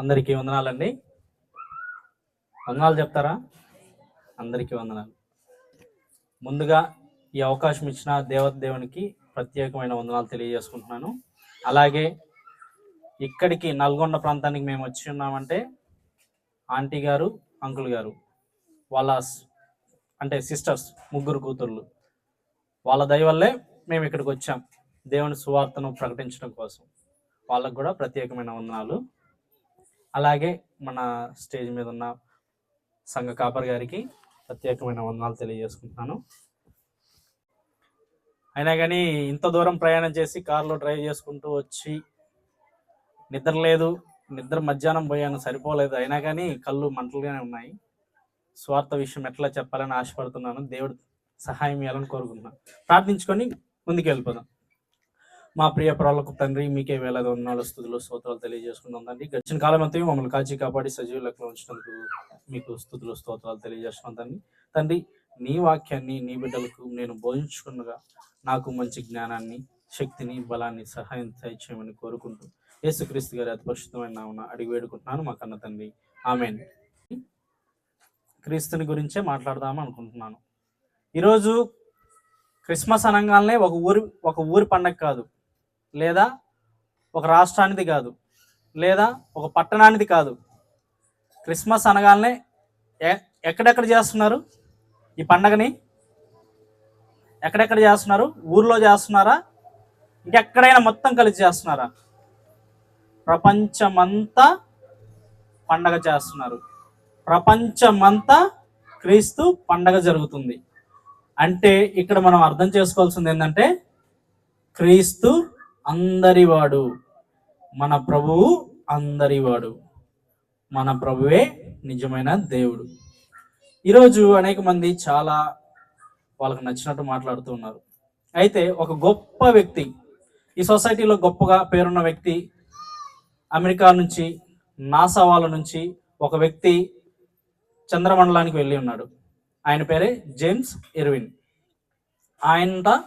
అందరికీ వందనాలండి. వందనాలు చెప్తారా? అందరికీ వందనాలు. ముందుగా ఈ అవకాశం ఇచ్చిన దేవత దేవునికి ప్రత్యేకమైన వందనాలు తెలియజేసుకుంటున్నాను. అలాగే ఇక్కడికి నల్గొండ ప్రాంతానికి మేము వచ్చి ఉన్నామంటే ఆంటీ గారు అంకుల్ గారు వాళ్ళ అంటే సిస్టర్స్ ముగ్గురు కూతుర్లు. వాళ్ళ దయ వల్లే మేము ఇక్కడికి వచ్చాం. దేవుని సువార్తను ప్రకటించడం కోసం. వాళ్ళకు కూడా ప్రత్యేకమైన వందనాలు. అలాగే మన స్టేజ్ మీద ఉన్న సంఘ కాపర్ గారికి ప్రత్యేకమైన వందనాలు తెలియజేసుకుంటున్నాను. అయినా కానీ ఇంత దూరం ప్రయాణం చేసి కారులో డ్రైవ్ చేసుకుంటూ వచ్చి నిద్ర లేదు నిద్ర మధ్యాహ్నం పోయాను సరిపోలేదు. అయినా కానీ కళ్ళు మంటలుగానే ఉన్నాయి. స్వార్థ విషయం ఎట్లా చెప్పాలని ఆశపడుతున్నాను. దేవుడు సహాయం ఇవ్వాలని కోరుకుంటున్నాను. ప్రార్థించుకొని ముందుకు వెళ్ళిపోదాం. మా ప్రియ ప్రాలకు తండ్రి మీకే వేలాది వందనాలు స్థుతులు స్తోత్రాలు తెలియజేసుకుందాం తండ్రి. గడిచిన కాలం అంతా మమ్మల్ని కాచి కాపాడి సజీవ లెక్కలో ఉంచినందుకు మీకు స్థుతులు స్తోత్రాలు తెలియజేస్తున్నాం తండ్రి. తండ్రి నీ వాక్యాన్ని నీ బిడ్డలకు నేను బోధించుకున్నగా నాకు మంచి జ్ఞానాన్ని శక్తిని బలాన్ని సహాయం చేయమని కోరుకుంటూ యేసుక్రీస్తు గారి అతి పరిశుద్ధమైన అడిగి వేడుకుంటున్నాను మా కన్న తండ్రి. ఆమెన్. క్రీస్తుని గురించే మాట్లాడదాం అనుకుంటున్నాను. ఈరోజు క్రిస్మస్ అనగానే ఒక ఊరి ఒక ఊరి పండగ కాదు. లేదా ఒక రాష్ట్రానిది కాదు లేదా ఒక పట్టణానిది కాదు. క్రిస్మస్ అనగానే ఎ- ఎక్కడెక్కడ చేస్తున్నారు? ఈ పండగని ఎక్కడెక్కడ చేస్తున్నారు? ఊర్లో చేస్తున్నారా? ఇంకెక్కడైనా మొత్తం కలిసి చేస్తున్నారా? ప్రపంచమంతా పండగ చేస్తున్నారు. ప్రపంచమంతా క్రీస్తు పండగ జరుగుతుంది. అంటే ఇక్కడ మనం అర్థం చేసుకోవాల్సింది ఏంటంటే క్రీస్తు అందరివాడు. మన ప్రభువు అందరివాడు. మన ప్రభువే నిజమైన దేవుడు. ఈరోజు అనేక మంది చాలా వాళ్ళకి నచ్చినట్టు మాట్లాడుతూ ఉన్నారు. అయితే ఒక గొప్ప వ్యక్తి ఈ సొసైటీలో గొప్పగా పేరున్న వ్యక్తి అమెరికా నుంచి నాసా వాళ్ళ నుంచి ఒక వ్యక్తి చంద్రమండలానికి వెళ్ళి ఉన్నాడు. ఆయన పేరే జేమ్స్ ఇర్విన్. ఆయన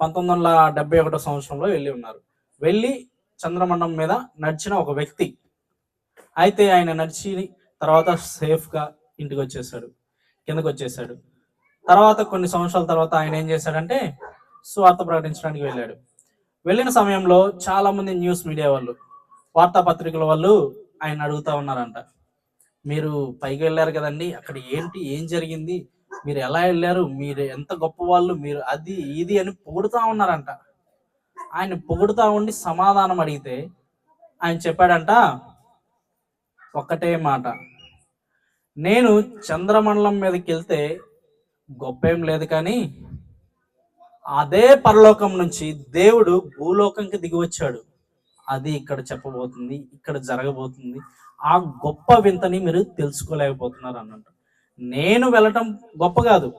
పంతొమ్మిది వందల డెబ్బై ఒకటో సంవత్సరంలో వెళ్ళి ఉన్నారు. వెళ్ళి చంద్రమండం మీద నడిచిన ఒక వ్యక్తి అయితే ఆయన నడిచి తర్వాత సేఫ్గా ఇంటికి వచ్చేసాడు కిందకు వచ్చేసాడు తర్వాత కొన్ని సంవత్సరాల తర్వాత ఆయన ఏం చేశాడంటే స్వార్థ ప్రకటించడానికి వెళ్ళాడు. వెళ్ళిన సమయంలో చాలామంది న్యూస్ మీడియా వాళ్ళు వార్తాపత్రికల వాళ్ళు ఆయన అడుగుతా ఉన్నారంట. మీరు పైకి వెళ్ళారు కదండి అక్కడ ఏంటి ఏం జరిగింది మీరు ఎలా వెళ్ళారు? మీరు ఎంత గొప్ప వాళ్ళు మీరు అది ఇది అని పొగుడుతా ఉన్నారంట. ఆయన పొగుడుతా ఉండి సమాధానం అడిగితే ఆయన చెప్పాడంట ఒక్కటే మాట. నేను చంద్రమండలం మీదకి వెళ్తే గొప్ప ఏం లేదు కానీ అదే పరలోకం నుంచి దేవుడు భూలోకంకి దిగి వచ్చాడు. అది ఇక్కడ చెప్పబోతుంది ఇక్కడ జరగబోతుంది. ఆ గొప్ప వింతని మీరు తెలుసుకోలేకపోతున్నారు అన్నట్టు. నేను వెళ్ళటం గొప్ప కాదు.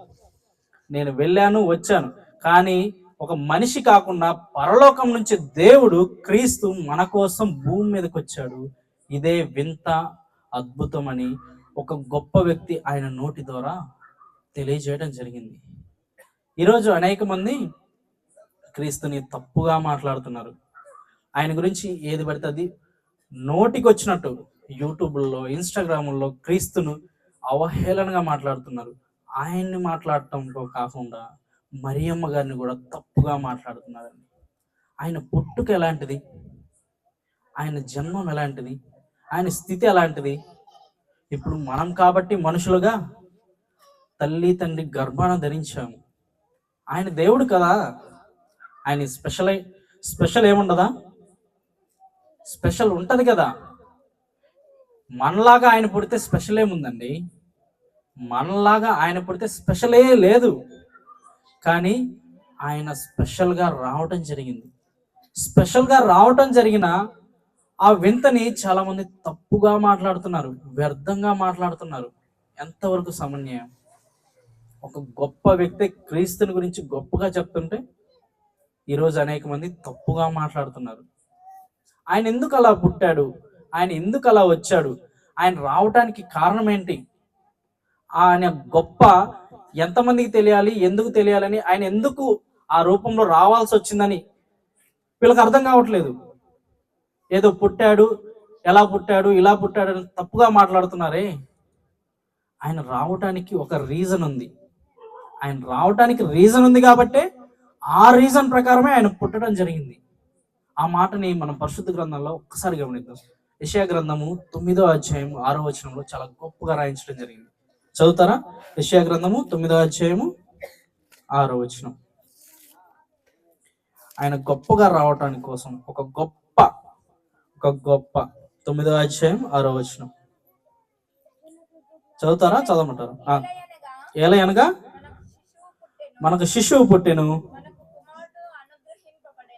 నేను వెళ్ళాను వచ్చాను. కానీ ఒక మనిషి కాకుండా పరలోకం నుంచి దేవుడు క్రీస్తు మన కోసం భూమి మీదకి వచ్చాడు. ఇదే వింత అద్భుతమని ఒక గొప్ప వ్యక్తి ఆయన నోటి ద్వారా తెలియజేయడం జరిగింది. ఈరోజు అనేక మంది క్రీస్తుని తప్పుగా మాట్లాడుతున్నారు. ఆయన గురించి ఏది పడితే అది నోటికి వచ్చినట్టు యూట్యూబ్లో ఇన్స్టాగ్రాముల్లో క్రీస్తును అవహేళనగా మాట్లాడుతున్నారు. ఆయన్ని మాట్లాడటంలో కాకుండా మరియమ్మ గారిని కూడా తప్పుగా మాట్లాడుతున్నారండి. ఆయన పుట్టుక ఎలాంటిది? ఆయన జన్మం ఎలాంటిది? ఆయన స్థితి ఎలాంటిది? ఇప్పుడు మనం కాబట్టి మనుషులుగా తల్లి తండ్రి గర్భాన ధరించాము. ఆయన దేవుడు కదా. ఆయన స్పెషల్ స్పెషల్ ఏముండదా? స్పెషల్ ఉంటుంది కదా. మనలాగా ఆయన పుడితే స్పెషల్ ఏముందండి? మనలాగా ఆయన పుడితే స్పెషలే లేదు. కానీ ఆయన స్పెషల్గా రావటం జరిగింది. స్పెషల్గా రావటం జరిగిన ఆ వింతని చాలామంది తప్పుగా మాట్లాడుతున్నారు వ్యర్థంగా మాట్లాడుతున్నారు. ఎంతవరకు సమన్యాయం ఒక గొప్ప వ్యక్తి క్రీస్తుని గురించి గొప్పగా చెప్తుంటే ఈరోజు అనేక మంది తప్పుగా మాట్లాడుతున్నారు. ఆయన ఎందుకు అలా పుట్టాడు? ఆయన ఎందుకు అలా వచ్చాడు? ఆయన రావటానికి కారణం ఏంటి? ఆయన గొప్ప ఎంతమందికి తెలియాలి ఎందుకు తెలియాలని ఆయన ఎందుకు ఆ రూపంలో రావాల్సి వచ్చిందని వీళ్ళకి అర్థం కావట్లేదు. ఏదో పుట్టాడు ఎలా పుట్టాడు ఇలా పుట్టాడు అని తప్పుగా మాట్లాడుతున్నారే. ఆయన రావటానికి ఒక రీజన్ ఉంది. ఆయన రావటానికి రీజన్ ఉంది కాబట్టే ఆ రీజన్ ప్రకారమే ఆయన పుట్టడం జరిగింది. ఆ మాటని మనం పరిశుద్ధ గ్రంథంలో ఒక్కసారి గమనిద్దాం. యెషయా గ్రంథము తొమ్మిదో అధ్యాయం ఆరో వచనంలో చాలా గొప్పగా రాయించడం జరిగింది. చదువుతారా యెషయా గ్రంథము తొమ్మిదో అధ్యాయము ఆరో వచనం. ఆయన గొప్పగా రావటానికి కోసం ఒక గొప్ప ఒక గొప్ప తొమ్మిదో అధ్యాయం ఆరో వచనం. చదువుతారా? చదవమంటారు? ఆ. ఎలా అనగా? మనకు శిశువు పుట్టెను.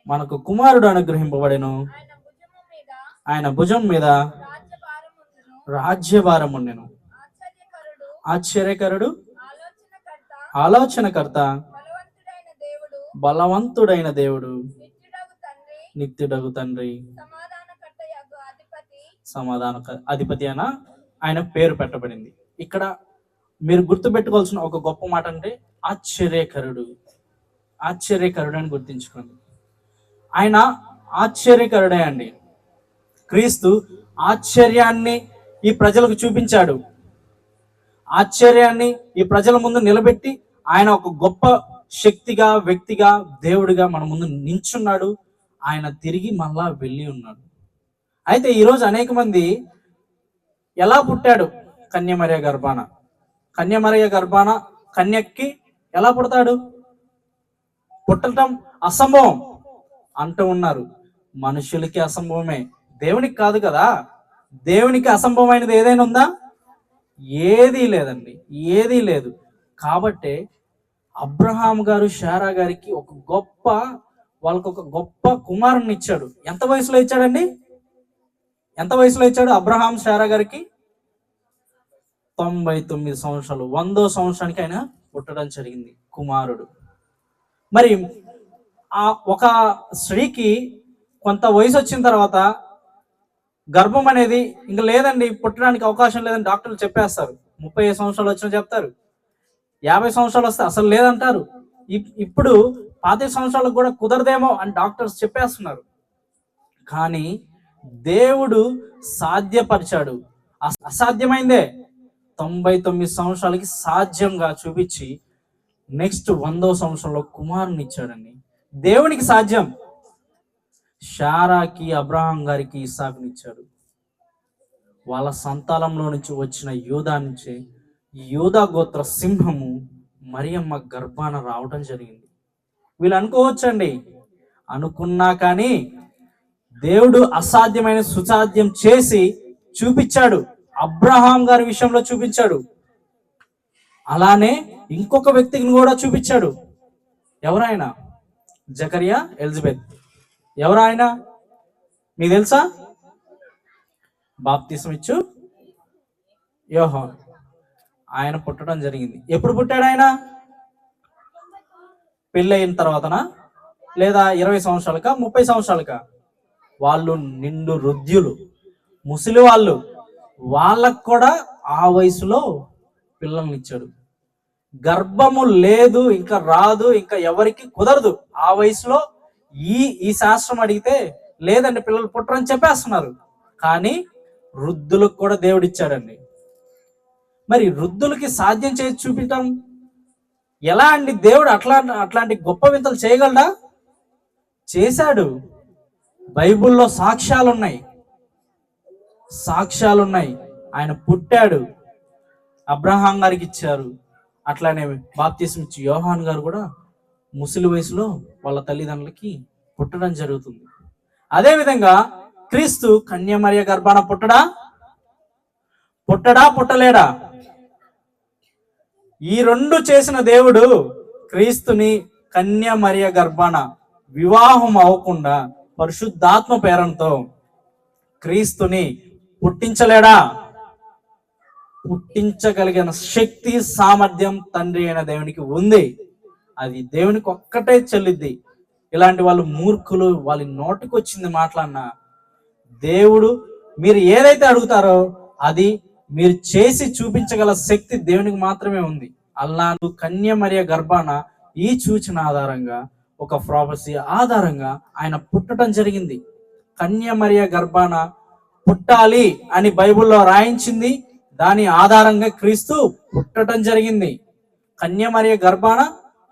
మనకు కుమారుడు అనుగ్రహింపబడెను. ఆయన భుజం మీద రాజ్యభారం ఉండెను ఆశ్చర్యకరుడు ఆలోచనకర్త బలవంతుడైన దేవుడు నిత్యుడగు తండ్రి సమాధాన అధిపతి అన ఆయన పేరు పెట్టబడింది. ఇక్కడ మీరు గుర్తుపెట్టుకోవాల్సిన ఒక గొప్ప మాట అంటే ఆశ్చర్యకరుడు. ఆశ్చర్యకరుడు అని గుర్తించుకోండి. ఆయన ఆశ్చర్యకరుడే అండి. క్రీస్తు ఆశ్చర్యాన్ని ఈ ప్రజలకు చూపించాడు. ఆశ్చర్యాన్ని ఈ ప్రజల ముందు నిలబెట్టి ఆయన ఒక గొప్ప శక్తిగా వ్యక్తిగా దేవుడిగా మన ముందు నించున్నాడు. ఆయన తిరిగి మళ్ళా వెళ్ళి ఉన్నాడు. అయితే ఈరోజు అనేక మంది ఎలా పుట్టాడు కన్యమర్య గర్భాన? కన్యమర్య గర్భాన కన్యక్కి ఎలా పుడతాడు? పుట్టడం అసంభవం అంటూ ఉన్నారు. మనుషులకి అసంభవమే. దేవునికి కాదు కదా? దేవునికి అసంభవమైనది ఏదైనా ఉందా? ఏదీ లేదండి ఏదీ లేదు. కాబట్టే అబ్రహాం గారు షారా గారికి ఒక గొప్ప వాళ్ళకు ఒక గొప్ప కుమారుని ఇచ్చాడు. ఎంత వయసులో ఇచ్చాడండి? ఎంత వయసులో ఇచ్చాడు అబ్రహాం షారా గారికి? తొంభై తొమ్మిది సంవత్సరాలు. వందో సంవత్సరానికి ఆయన పుట్టడం జరిగింది కుమారుడు. మరి ఆ ఒక స్త్రీకి కొంత వయసు వచ్చిన తర్వాత గర్భం అనేది ఇంకా లేదండి పుట్టడానికి అవకాశం లేదని డాక్టర్లు చెప్పేస్తారు. ముప్పై ఐదు సంవత్సరాలు వచ్చినా చెప్తారు. యాభై సంవత్సరాలు వస్తే అసలు లేదంటారు. ఇప్- ఇప్పుడు పాతిక సంవత్సరాలకు కూడా కుదరదేమో అని డాక్టర్స్ చెప్పేస్తున్నారు. కానీ దేవుడు సాధ్యపరిచాడు. అసాధ్యమైందే. తొంభై తొమ్మిది సంవత్సరాలకి సాధ్యంగా చూపించి నెక్స్ట్ వందో సంవత్సరంలో కుమారుని ఇచ్చాడండి దేవునికి సాధ్యం. షారాకి అబ్రహాం గారికి ఇసాకుని ఇచ్చాడు. వాళ్ళ సంతానంలో నుంచి వచ్చిన యోధా నుంచే యోధా గోత్ర సింహము మరియమ్మ గర్భాన రావటం జరిగింది. వీళ్ళు అనుకోవచ్చండి. అనుకున్నా కానీ దేవుడు అసాధ్యమైన సుసాధ్యం చేసి చూపించాడు. అబ్రహాం గారి విషయంలో చూపించాడు. అలానే ఇంకొక వ్యక్తిని కూడా చూపించాడు. ఎవరైనా? Zechariah Elizabeth. ఎవరాయన మీకు తెలుసా? బాప్తిసం ఇచ్చు యోహాన్. ఆయన పుట్టడం జరిగింది. ఎప్పుడు పుట్టాడు ఆయన? పెళ్ళయిన తర్వాతనా? లేదా ఇరవై సంవత్సరాలక ముప్పై సంవత్సరాలక? వాళ్ళు నిండు రుద్యులు ముసలి వాళ్ళు. వాళ్ళకు కూడా ఆ వయసులో పిల్లల్ని ఇచ్చాడు. గర్భము లేదు ఇంకా రాదు ఇంకా ఎవరికి కుదరదు. ఆ వయసులో ఈ ఈ శాస్త్రం అడిగితే లేదండి పిల్లలు పుట్టరని చెప్పేస్తున్నారు. కానీ వృద్ధులకు కూడా దేవుడు ఇచ్చాడండి. మరి వృద్ధులకి సాధ్యం చేసి చూపించడం ఎలా అండి దేవుడు అట్లా అట్లాంటి గొప్ప వింతలు చేయగలడా? చేశాడు. బైబిల్లో సాక్ష్యాలు ఉన్నాయి సాక్ష్యాలు ఉన్నాయి ఆయన పుట్టాడు. అబ్రహాం గారికి ఇచ్చారు. అట్లానే బాప్తీసం ఇచ్చి యోహాన్ గారు కూడా ముసలి వయసులో వాళ్ళ తల్లిదండ్రులకి పుట్టడం జరుగుతుంది. అదే విధంగా క్రీస్తు కన్యామర్య గర్భాన పుట్టడా? పుట్టడా పుట్టలేడా? ఈ రెండు చేసిన దేవుడు క్రీస్తుని కన్యామర్య గర్భాన వివాహం అవ్వకుండా పరిశుద్ధాత్మ పేరంతో క్రీస్తుని పుట్టించలేడా? పుట్టించగలిగిన శక్తి సామర్థ్యం తండ్రి అయిన దేవునికి ఉంది. అది దేవునికి ఒక్కటే చెల్లిద్ది. ఇలాంటి వాళ్ళు మూర్ఖులు వాళ్ళ నోటికి వచ్చింది మాట్లాడినా దేవుడు మీరు ఏదైతే అడుగుతారో అది మీరు చేసి చూపించగల శక్తి దేవునికి మాత్రమే ఉంది. అల్లాను కన్య మరియ గర్భాన ఈ సూచన ఆధారంగా ఒక ప్రాపసీ ఆధారంగా ఆయన పుట్టడం జరిగింది. కన్య మరియ గర్భాన పుట్టాలి అని బైబిల్లో రాయించింది. దాని ఆధారంగా క్రీస్తు పుట్టడం జరిగింది. కన్య మరియ గర్భాన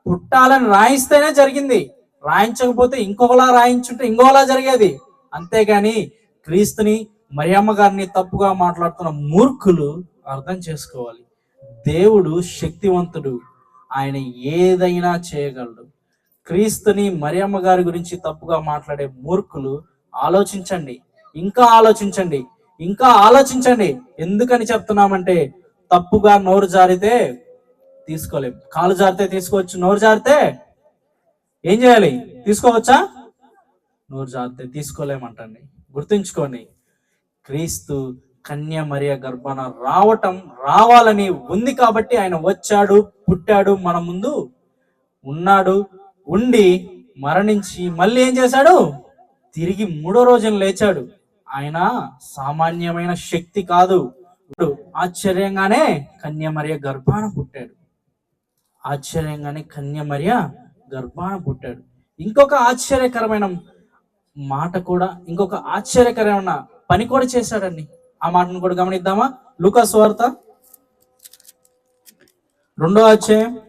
పుట్టాలని రాయిస్తేనే జరిగింది. రాయించకపోతే ఇంకొకలా రాయించుంటే ఇంకోలా జరిగేది. అంతేగాని క్రీస్తుని మరియమ్మ గారిని తప్పుగా మాట్లాడుతున్న మూర్ఖులు అర్థం చేసుకోవాలి. దేవుడు శక్తివంతుడు. ఆయన ఏదైనా చేయగలడు. క్రీస్తుని మరియమ్మ గారి గురించి తప్పుగా మాట్లాడే మూర్ఖులు ఆలోచించండి. ఇంకా ఆలోచించండి. ఇంకా ఆలోచించండి. ఎందుకని చెప్తున్నామంటే తప్పుగా నోరు జారితే తీసుకోలేం కాలు జారితే తీసుకోవచ్చు నోరు జారితే ఏం చేయాలి? తీసుకోవచ్చా? నోరు జారితే తీసుకోలేమంటండి. గుర్తుంచుకోండి క్రీస్తు కన్య మరియ గర్భాన రావటం రావాలని ఉంది కాబట్టి ఆయన వచ్చాడు పుట్టాడు మన ముందు ఉన్నాడు ఉండి మరణించి మళ్ళీ ఏం చేశాడు? తిరిగి మూడో రోజున లేచాడు. ఆయన సామాన్యమైన శక్తి కాదు. ఇప్పుడు ఆశ్చర్యంగానే కన్యమర్య గర్భాన పుట్టాడు. ఆశ్చర్యంగానే కన్యమర్య గర్భాన పుట్టాడు. ఇంకొక ఆశ్చర్యకరమైన మాట కూడా ఇంకొక ఆశ్చర్యకరమైన పని కూడా చేశాడండి. ఆ మాటను కూడా గమనిద్దామా? లూకాస్ వార్త రెండో అధ్యాయం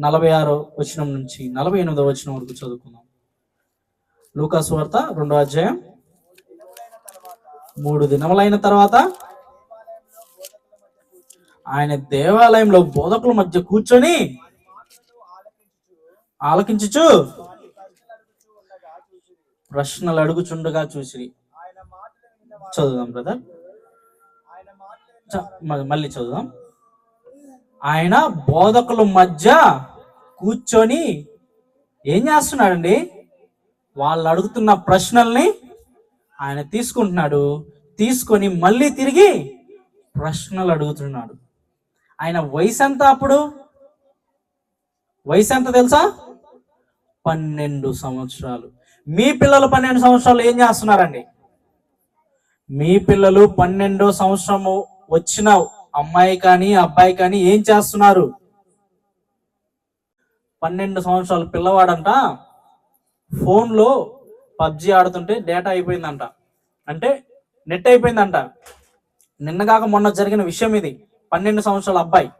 నలభై ఆరో వచనం నుంచి నలభై ఎనిమిదో వచనం వరకు చదువుకుందాం. లూకాస్ వార్త రెండో అధ్యాయం మూడు దినములైన తర్వాత ఆయన దేవాలయంలో బోధకుల మధ్య కూర్చొని ఆలకించుచు ప్రశ్నలు అడుగుచుండగా చూసి చదువుదాం బ్రదర్ చ- మ- మళ్ళీ చదువుదాం. ఆయన బోధకుల మధ్య కూర్చొని ఏం చేస్తున్నాడండి? వాళ్ళు అడుగుతున్న ప్రశ్నల్ని ఆయన తీసుకుంటున్నాడు. తీసుకొని మళ్ళీ తిరిగి ప్రశ్నలు అడుగుతున్నాడు. ఆయన వయసు ఎంత అప్పుడు? వయసు ఎంత తెలుసా? పన్నెండు సంవత్సరాలు. మీ పిల్లలు పన్నెండు సంవత్సరాలు ఏం చేస్తున్నారండి? మీ పిల్లలు పన్నెండో సంవత్సరము వచ్చిన అమ్మాయి కానీ అబ్బాయి కానీ ఏం చేస్తున్నారు? పన్నెండు సంవత్సరాల పిల్లవాడంట. ఫోన్లో పబ్జి ఆడుతుంటే డేటా అయిపోయిందంట. అంటే నెట్ అయిపోయిందంట. నిన్నగాక మొన్న జరిగిన విషయం ఇది. పన్నెండు సంవత్సరాల అబ్బాయి.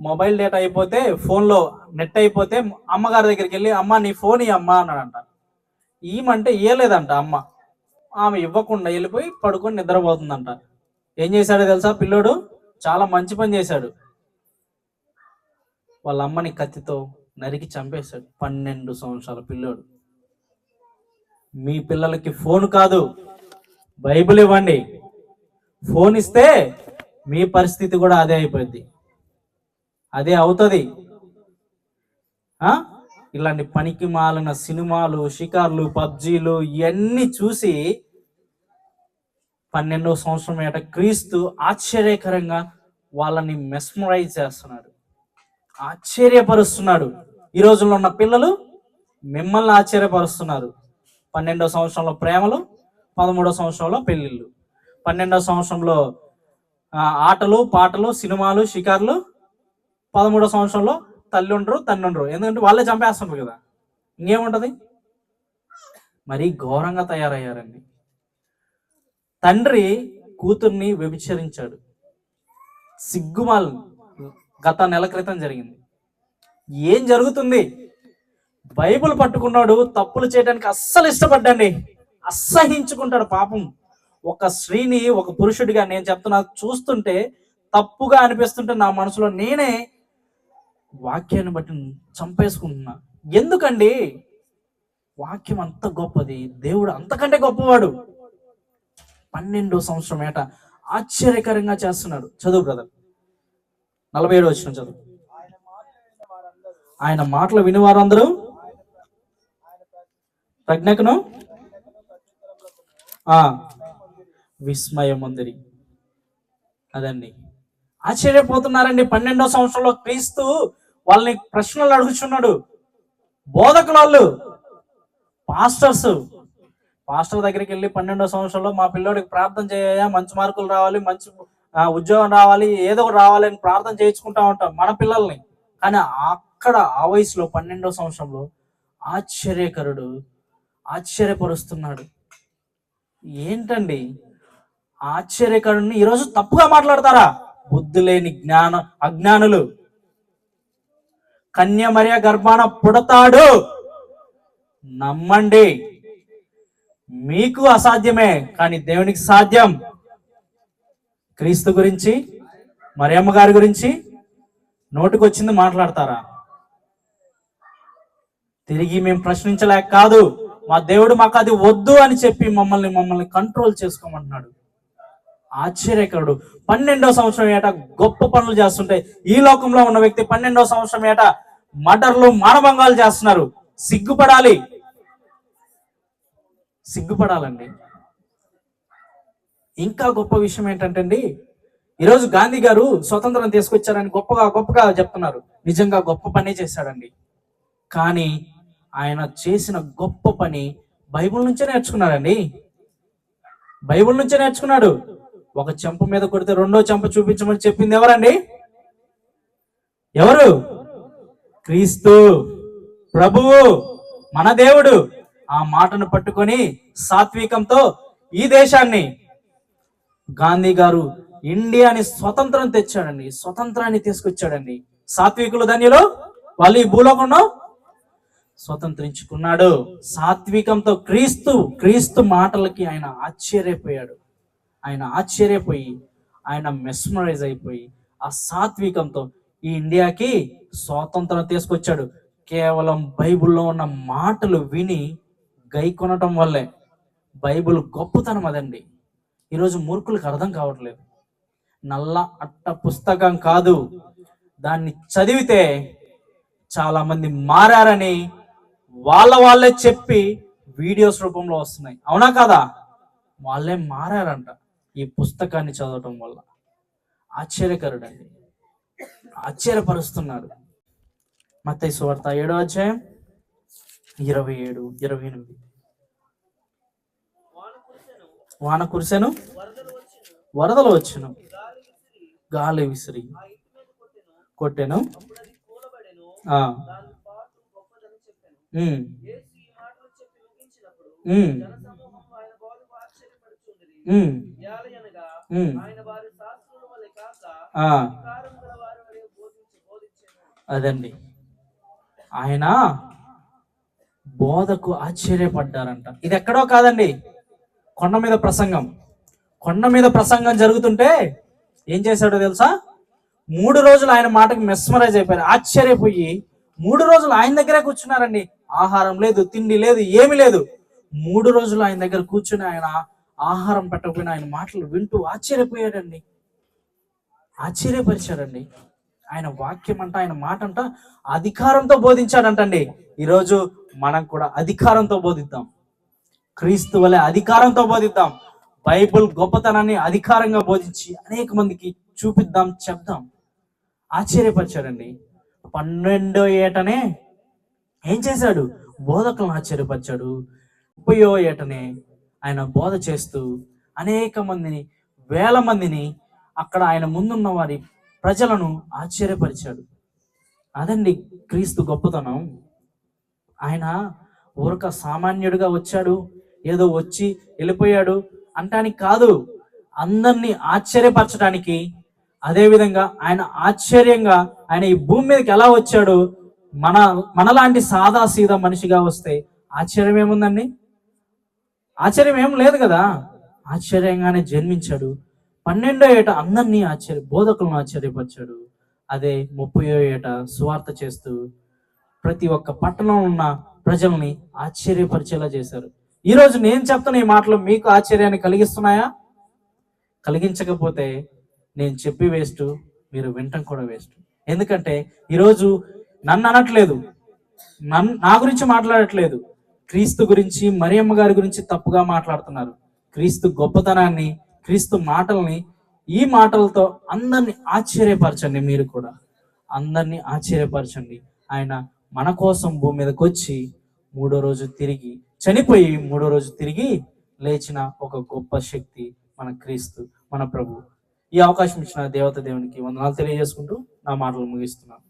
మొబైల్ డేటా అయిపోతే ఫోన్లో నెట్ అయిపోతే అమ్మగారి దగ్గరికి వెళ్ళి అమ్మ నీ ఫోన్ ఈ అమ్మ అన్నాడంట. ఈమంటే ఇయ్యలేదంట అమ్మ. ఆమె ఇవ్వకుండా వెళ్ళిపోయి పడుకొని నిద్రపోతుందంట. ఏం చేశాడో తెలుసా పిల్లోడు? చాలా మంచి పని చేశాడు. వాళ్ళ అమ్మని కత్తితో నరికి చంపేశాడు. పన్నెండు సంవత్సరాల పిల్లోడు. మీ పిల్లలకి ఫోన్ కాదు. బైబిల్ ఇవ్వండి. ఫోన్ ఇస్తే మీ పరిస్థితి కూడా అదే అయిపోద్ది అదే అవుతుంది. ఆ? ఇలాంటి పనికి మాలిన సినిమాలు షికార్లు పబ్జీలు ఇవన్నీ చూసి పన్నెండవ సంవత్సరం ఏట క్రీస్తు ఆశ్చర్యకరంగా వాళ్ళని మెస్మరైజ్ చేస్తున్నాడు. ఆశ్చర్యపరుస్తున్నాడు. ఈ రోజుల్లో ఉన్న పిల్లలు మిమ్మల్ని ఆశ్చర్యపరుస్తున్నారు. పన్నెండో సంవత్సరంలో ప్రేమలు పదమూడో సంవత్సరంలో పెళ్ళిళ్ళు. పన్నెండవ సంవత్సరంలో ఆటలు పాటలు సినిమాలు షికార్లు పదమూడో సంవత్సరంలో తల్లి ఉండరు తన్ను ఉండరు. ఎందుకంటే వాళ్ళే చంపేస్తుండ్రు కదా. ఇంకేముంటది? మరి ఘోరంగా తయారయ్యారండి. తండ్రి కూతుర్ని వ్యభిచరించాడు. సిగ్గుమాల్ గత నెల క్రితం జరిగింది. ఏం జరుగుతుంది? బైబిల్ పట్టుకున్నాడు తప్పులు చేయడానికి అస్సలు ఇష్టపడ్డండి అసహించుకుంటాడు పాపం. ఒక స్త్రీని ఒక పురుషుడిగా నేను చెప్తున్నా చూస్తుంటే తప్పుగా అనిపిస్తుంటే నా మనసులో నేనే వాక్యాన్ని బట్టి చంపేసుకుంటున్నా. ఎందుకండి? వాక్యం అంత గొప్పది. దేవుడు అంతకంటే గొప్పవాడు. పన్నెండో సంవత్సరం ఏట ఆశ్చర్యకరంగా చేస్తున్నాడు. చదువు బ్రదర్. నలభై ఏడు వచ్చిన చదువు. ఆయన మాటలు విని ప్రజ్ఞకును? ప్రజ్ఞకును ఆ విస్మయం ఉందిరి అదండి. ఆశ్చర్యపోతున్నారండి. పన్నెండో సంవత్సరంలో క్రీస్తు వాళ్ళని ప్రశ్నలు అడుగుచున్నాడు. బోధకుల వాళ్ళు పాస్టర్స్. పాస్టర్ దగ్గరికి వెళ్ళి పన్నెండో సంవత్సరంలో మా పిల్లోడికి ప్రార్థన చేయ మంచి మార్కులు రావాలి మంచి ఉద్యోగం రావాలి ఏదో ఒకటి రావాలి అని ప్రార్థన చేయించుకుంటా ఉంటాం మన పిల్లల్ని. కానీ అక్కడ ఆ వయసులో పన్నెండో సంవత్సరంలో ఆశ్చర్యకరుడు ఆశ్చర్యపరుస్తున్నాడు. ఏంటండి? ఆశ్చర్యకరుణ్ణి. ఈరోజు తప్పుగా మాట్లాడతారా? బుద్ధి లేని జ్ఞాన అజ్ఞానులు. కన్యమర్య గర్భాన పుడతాడు. నమ్మండి మీకు అసాధ్యమే కానీ దేవునికి సాధ్యం. క్రీస్తు గురించి మరియమ్మ గారి గురించి నోటికొచ్చింది మాట్లాడతారా? తిరిగి మేము ప్రశ్నించలేక కాదు మా దేవుడు మాకు అది వద్దు అని చెప్పి మమ్మల్ని మమ్మల్ని కంట్రోల్ చేసుకోమంటున్నాడు. ఆశ్చర్యకరుడు. పన్నెండో సంవత్సరం ఏట గొప్ప పనులు చేస్తుంటే ఈ లోకంలో ఉన్న వ్యక్తి పన్నెండో సంవత్సరం ఏట మటర్లు మానభంగాలు చేస్తున్నారు. సిగ్గుపడాలి. సిగ్గుపడాలండి. ఇంకా గొప్ప విషయం ఏంటంటే అండి ఈరోజు గాంధీ గారు స్వతంత్రం తీసుకొచ్చారని గొప్పగా గొప్పగా చెప్తున్నారు. నిజంగా గొప్ప పనే చేశాడండి. కానీ ఆయన చేసిన గొప్ప పని బైబిల్ నుంచే నేర్చుకున్నాడండి. బైబిల్ నుంచే నేర్చుకున్నాడు. ఒక చెంప మీద కొడితే రెండో చెంప చూపించమని చెప్పింది ఎవరండి? ఎవరు? క్రీస్తు. ప్రభువు మన దేవుడు. ఆ మాటను పట్టుకొని సాత్వికంతో ఈ దేశాన్ని గాంధీ గారు ఇండియాని స్వతంత్రం తెచ్చాడండి. స్వతంత్రాన్ని తీసుకొచ్చాడండి. సాత్వికులు ధన్యులు? వాళ్ళు ఈ భూలోకంలో స్వతంత్రించుకున్నాడు. సాత్వికంతో క్రీస్తు క్రీస్తు మాటలకి ఆయన ఆశ్చర్యపోయాడు. ఆయన ఆశ్చర్యపోయి ఆయన మెస్మరైజ్ అయిపోయి ఆ సాత్వికంతో ఈ ఇండియాకి స్వాతంత్రం తీసుకొచ్చాడు. కేవలం బైబిల్లో ఉన్న మాటలు విని గై కొనటం వల్లే. బైబిల్ గొప్పతనం అదండి. ఈరోజు మూర్ఖులకు అర్థం కావట్లేదు. నల్ల అట్ట పుస్తకం కాదు. దాన్ని చదివితే చాలా మంది మారారని వాళ్ళ వాళ్ళే చెప్పి వీడియోస్ రూపంలో వస్తున్నాయి. అవునా కదా? వాళ్ళే మారారంట. ఈ పుస్తకాన్ని చదవటం వల్ల ఆశ్చర్యకరుడండి. ఆశ్చర్యపరుస్తున్నాడు మత్తయి సువార్త ఏడో అధ్యాయం ఇరవై ఏడు ఇరవై ఎనిమిది. వాన కురిసెను వరదలు వచ్చును గాలి విసిరి కొట్టెను. ఆ. అదండి. ఆయన బోధకు ఆశ్చర్యపడ్డారంట. ఇది ఎక్కడో కాదండి. కొండ మీద ప్రసంగం. కొండ మీద ప్రసంగం జరుగుతుంటే ఏం చేశాడో తెలుసా? మూడు రోజులు ఆయన మాటకి మెస్మరైజ్ అయిపోయారు. ఆశ్చర్యపోయి మూడు రోజులు ఆయన దగ్గరే కూర్చున్నారండి. ఆహారం లేదు తిండి లేదు ఏమీ లేదు. మూడు రోజులు ఆయన దగ్గర కూర్చుని ఆయన ఆహారం పెట్టకపోయినా ఆయన మాటలు వింటూ ఆశ్చర్యపోయాడండి. ఆశ్చర్యపరిచాడండి. ఆయన వాక్యం అంట ఆయన మాట అంట అధికారంతో బోధించాడంటండి. ఈరోజు మనం కూడా అధికారంతో బోధిద్దాం. క్రీస్తు వలె అధికారంతో బోధిద్దాం. బైబిల్ గొప్పతనాన్ని అధికారంగా బోధించి అనేక మందికి చూపిద్దాం చెప్దాం. ఆశ్చర్యపరిచాడండి. పన్నెండో ఏటనే ఏం చేశాడు? బోధకులను ఆశ్చర్యపరిచాడు. ముప్పయో ఏటనే ఆయన బోధ చేస్తూ అనేక మందిని వేల మందిని అక్కడ ఆయన ముందున్న వారి ప్రజలను ఆశ్చర్యపరిచాడు. అదండి క్రీస్తు గొప్పతనం. ఆయన ఊరక సామాన్యుడిగా వచ్చాడు ఏదో వచ్చి వెళ్ళిపోయాడు అంటానికి కాదు అందరినీ ఆశ్చర్యపరచడానికి అదేవిధంగా ఆయన ఆశ్చర్యంగా ఆయన ఈ భూమి మీదకి ఎలా వచ్చాడు మన మనలాంటి సాదా సీదా మనిషిగా వస్తే ఆశ్చర్యం ఏముందండి ఆశ్చర్యం ఏం లేదు కదా? ఆశ్చర్యంగానే జన్మించాడు. పన్నెండో ఏట అందరినీ ఆశ్చర్య బోధకులను ఆశ్చర్యపరిచాడు. అదే ముప్పయో ఏట సువార్త చేస్తూ ప్రతి ఒక్క పట్టణం ఉన్న ప్రజల్ని ఆశ్చర్యపరిచేలా చేశారు. ఈ రోజు నేను చెప్తున్న ఈ మాటలు మీకు ఆశ్చర్యాన్ని కలిగిస్తున్నాయా? కలిగించకపోతే నేను చెప్పి వేస్ట్ మీరు వినటం కూడా వేస్ట్. ఎందుకంటే ఈరోజు నన్ను అనట్లేదు. నన్ను నా గురించి మాట్లాడట్లేదు. క్రీస్తు గురించి మరియమ్మ గారి గురించి తప్పుగా మాట్లాడుతున్నారు. క్రీస్తు గొప్పతనాన్ని క్రీస్తు మాటల్ని ఈ మాటలతో అందరిని ఆశ్చర్యపరచండి మీరు కూడా. అందరినీ ఆశ్చర్యపరచండి. ఆయన మన కోసం భూమి మీదకి వచ్చి మూడో రోజు తిరిగి చనిపోయి మూడో రోజు తిరిగి లేచిన ఒక గొప్ప శక్తి మన క్రీస్తు మన ప్రభు. ఈ అవకాశం ఇచ్చిన దేవత దేవునికి వందనాలు తెలియజేసుకుంటూ నా మాటలు ముగిస్తున్నాను.